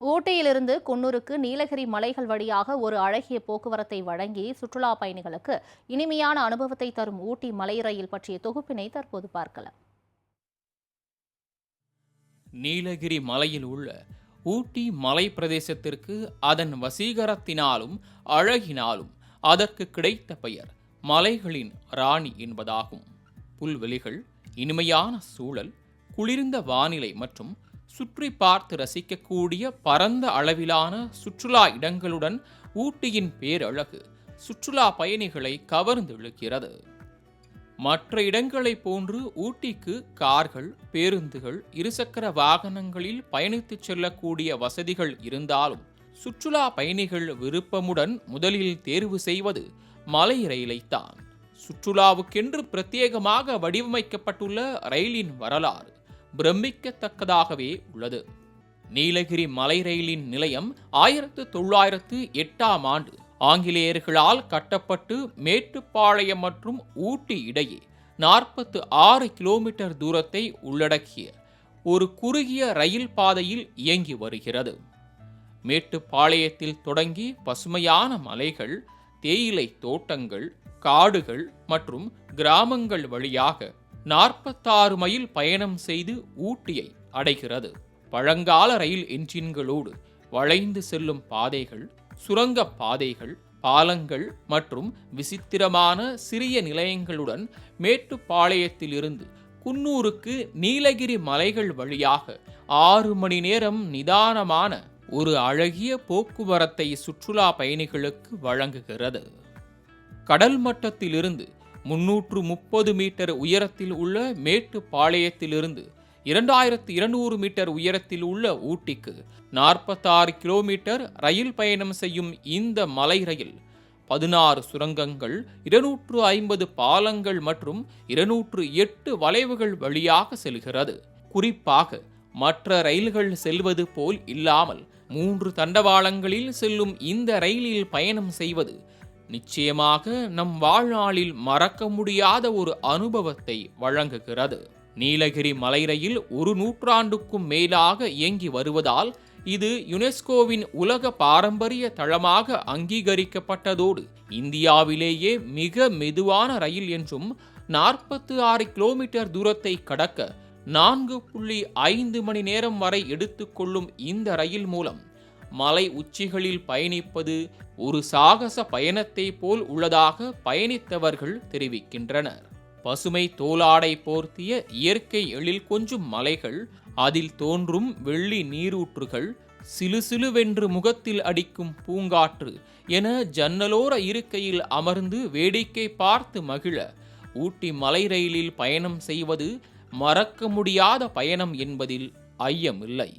ஊட்டியிலிருந்து குன்னூருக்கு நீலகிரி மலைகள் வழியாக ஒரு அழகிய போக்குவரத்தை வழங்கி சுற்றுலா பயணிகளுக்கு இனிமையான அனுபவத்தை தரும் ஊட்டி மலை ரயில் பற்றிய தொகுப்பினை தற்போது பார்க்கலாம். நீலகிரி மலையில் உள்ள ஊட்டி மலை பிரதேசத்திற்கு அதன் வசீகரத்தினாலும் அழகினாலும் அதற்கு கிடைத்த பெயர் மலைகளின் ராணி என்பதாகும். புல்வெளிகள் இனிமையான சூழல் குளிர்ந்த வானிலை மற்றும் சுற்றி பார்த்து ரசிக்கக்கூடிய பரந்த அளவிலான சுற்றுலா இடங்களுடன் ஊட்டியின் பேரழகு சுற்றுலா பயணிகளை கவர்ந்திழுக்கிறது மற்ற இடங்களைப் போன்று ஊட்டிக்கு கார்கள் பேருந்துகள் இருசக்கர வாகனங்களில் பயணித்துச் செல்லக்கூடிய வசதிகள் இருந்தாலும் சுற்றுலா பயணிகள் விருப்பமுடன் முதலில் தேர்வு செய்வது மலை ரயிலைத்தான். சுற்றுலாவுக்கென்று பிரத்யேகமாக வடிவமைக்கப்பட்டுள்ள ரயிலின் வரலாறு பிரமிக்கத்தக்கதாகவே உள்ளது. நீலகிரி மலை ரயிலின் நிலையம் ஆயிரத்து தொள்ளாயிரத்து எட்டாம் ஆண்டு ஆங்கிலேயர்களால் கட்டப்பட்டு மேட்டுப்பாளையம் மற்றும் ஊட்டி இடையே நாற்பத்து ஆறு கிலோமீட்டர் தூரத்தை உள்ளடக்கிய ஒரு குறுகிய ரயில் பாதையில் இயங்கி வருகிறது. மேட்டுப்பாளையத்தில் தொடங்கி பசுமையான மலைகள் தேயிலை தோட்டங்கள் காடுகள் மற்றும் கிராமங்கள் வழியாக நாற்பத்தாறு மைல் பயணம் செய்து ஊட்டியை அடைகிறது. பழங்கால ரயில் என்ஜின்களோடு வளைந்து செல்லும் பாதைகள் சுரங்க பாதைகள் பாலங்கள் மற்றும் விசித்திரமான சிறிய நிலையங்களுடன் மேட்டுப்பாளையத்திலிருந்து குன்னூருக்கு நீலகிரி மலைகள் வழியாக ஆறு மணி நேரம் நிதானமான ஒரு அழகிய போக்குவரத்தை சுற்றுலா பயணிகளுக்கு வழங்குகிறது. கடல் மட்டத்திலிருந்து முன்னூற்று முப்பது மீட்டர் உயரத்தில் உள்ள மேட்டுப்பாளையத்திலிருந்து இரண்டாயிரத்து இருநூறு மீட்டர் உயரத்தில் உள்ள ஊட்டிக்கு நாற்பத்தாறு கிலோமீட்டர் ரயில் பயணம் செய்யும் இந்த மலை ரயில் பதினாறு சுரங்கங்கள் இருநூற்று ஐம்பது பாலங்கள் மற்றும் இருநூற்று எட்டு வளைவுகள் வழியாக செல்கிறது. குறிப்பாக மற்ற ரயில்கள் செல்வது போல் இல்லாமல் மூன்று தண்டவாளங்களில் செல்லும் இந்த ரயிலில் பயணம் செய்வது நிச்சயமாக நம் வாழ்நாளில் மறக்க முடியாத ஒரு அனுபவத்தை வழங்குகிறது. நீலகிரி மலை ரயில் ஒரு நூற்றாண்டுக்கும் மேலாக இயங்கி வருவதால் இது யுனெஸ்கோவின் உலக பாரம்பரிய தளமாக அங்கீகரிக்கப்பட்டதோடு இந்தியாவிலேயே மிக மெதுவான ரயில் என்றும் நாற்பத்து ஆறு கிலோமீட்டர் தூரத்தை கடக்க நான்கு புள்ளி ஐந்து மணி நேரம் வரை எடுத்துக்கொள்ளும் இந்த ரயில் மூலம் மலை உச்சிகளில் பயணிப்பது ஒரு சாகச பயணத்தை போல் உள்ளதாக பயணித்தவர்கள் தெரிவிக்கின்றனர். பசுமை தோலாடை போர்த்திய இயற்கை எழில் கொஞ்சும் மலைகள் அதில் தோன்றும் வெள்ளி நீரூற்றுகள் சிலு சிலுவென்று முகத்தில் அடிக்கும் பூங்காற்று என ஜன்னலோர இருக்கையில் அமர்ந்து வேடிக்கை பார்த்து மகிழ ஊட்டி மலை ரயிலில் பயணம் செய்வது மறக்க முடியாத பயணம் என்பதில் ஐயமில்லை.